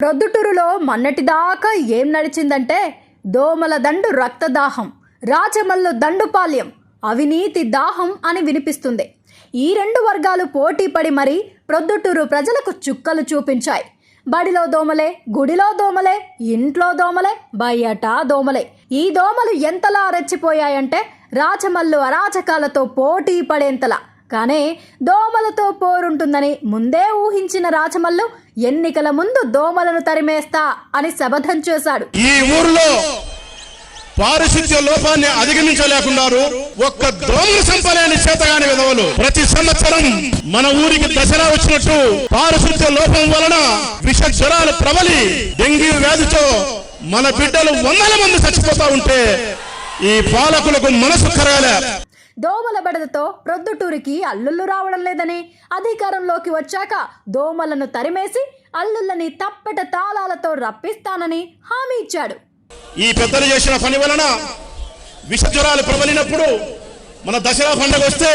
ప్రొద్దుటూరులో మొన్నటిదాకా ఏం నడిచిందంటే దోమల దండు రక్తదాహం రాజమల్లు దండుపాల్యం అవినీతి దాహం అని వినిపిస్తుంది. ఈ రెండు వర్గాలు పోటీపడి మరీ ప్రొద్దుటూరు ప్రజలకు చుక్కలు చూపించాయి. బడిలో దోమలే గుడిలో దోమలే ఇంట్లో దోమలే బయట దోమలే. ఈ దోమలు ఎంతలా రెచ్చిపోయాయంటే రాజమల్లు అరాచకాలతో పోటీ పడేంతలా. కానీ దోమలతో పోరుంటుందని ముందే ఊహించిన రాచమల్లు ఎన్నికల ముందు దోమలను తరిమేస్తా అని శపథం చేశాడు. ఈ ఊర్లో పారిశుద్ధ్య లోపాన్ని అధిగమించలేకున్నారు. ఒక్క దోమలు సంపలేని చేతగాని విధవలు. ప్రతి సంవత్సరం మన ఊరికి దసరా వచ్చినట్టు పారిశుద్ధ్య లోపం వలన విష జ్వరాలు ప్రబలి డెంగ్యూ వ్యాధితో మన బిడ్డలు వందల మంది చచ్చిపోతా ఉంటే ఈ పాలకులకు మనసు కరగలే. దోమల బెడదతో ప్రొద్దుటూరికి అల్లుళ్ళు రావడం లేదని అధికారంలోకి వచ్చాక దోమలను తరిమేసి అల్లుళ్ళని తప్పెట తాళాలతో రప్పిస్తానని హామీ ఇచ్చాడు. ఈ పెద్దలు చేసిన పని వలన విష జ్వరాలు ప్రబలినప్పుడు మన దసరా పండగ వస్తే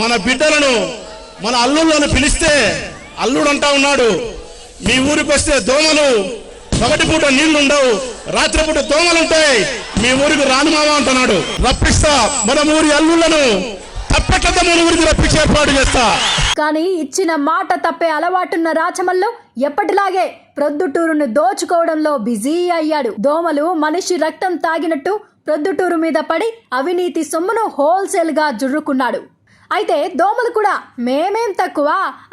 మన బిడ్డలను మన అల్లుళ్ళను పిలిస్తే అల్లుడు అంటా ఉన్నాడు. మీ ఊరికి వస్తే దోమలు పగటిపూట నీళ్ళు ఉండవు రాత్రిపూట దోమలు ఉంటాయి మీ ఊరికి రాను మామ అంటున్నాడు. రప్పిస్తా మన ఊరి అల్లుళ్ళను తప్పట్లతో మన ఊరికి రప్పించి ఏర్పాటు చేస్తా. కానీ ఇచ్చిన మాట తప్పే అలవాటున్న రాచమల్లు ఎప్పటిలాగే ప్రొద్దుటూరును దోచుకోవడంలో బిజీ అయ్యాడు. దోమలు మనిషి రక్తం తాగినట్టు ప్రొద్దుటూరు మీద పడి అవినీతి సొమ్మును హోల్సేల్గా జుర్రుకున్నాడు. అయితే దోమలు కూడా మేమేం తక్కువ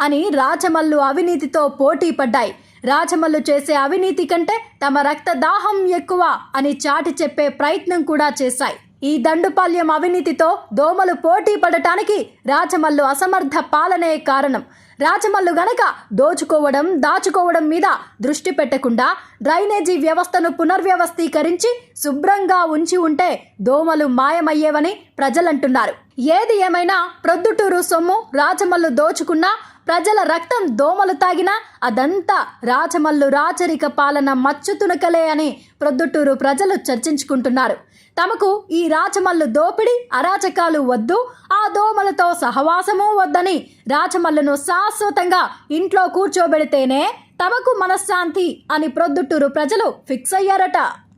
అని రాచమల్లు అవినీతితో పోటీ పడ్డాయి. రాచమల్లు చేసే అవినీతి కంటే తమ రక్త దాహం ఎక్కువ అని చాటి చెప్పే ప్రయత్నం కూడా చేశాయి. ఈ దండుపాల్యం అవినీతితో దోమలు పోటీ పడటానికి రాచమల్లు అసమర్థ పాలనే కారణం. రాచమల్లు గనక దోచుకోవడం దాచుకోవడం మీద దృష్టి పెట్టకుండా డ్రైనేజీ వ్యవస్థను పునర్వ్యవస్థీకరించి శుభ్రంగా ఉంచి ఉంటే దోమలు మాయమయ్యేవని ప్రజలంటున్నారు. ఏది ఏమైనా ప్రొద్దుటూరు సొమ్ము రాచమల్లు దోచుకున్నా ప్రజల రక్తం దోమలు తాగినా అదంతా రాచమల్లు రాచరిక పాలన మచ్చుతునకలే అని ప్రొద్దుటూరు ప్రజలు చర్చించుకుంటున్నారు. తమకు ఈ రాచమల్లు దోపిడి అరాచకాలు వద్దు ఆ దోమలతో సహవాసము వద్దని రాచమల్లును శాశ్వతంగా ఇంట్లో కూర్చోబెడితేనే తమకు మనశ్శాంతి అని ప్రొద్దుటూరు ప్రజలు ఫిక్స్ అయ్యారట.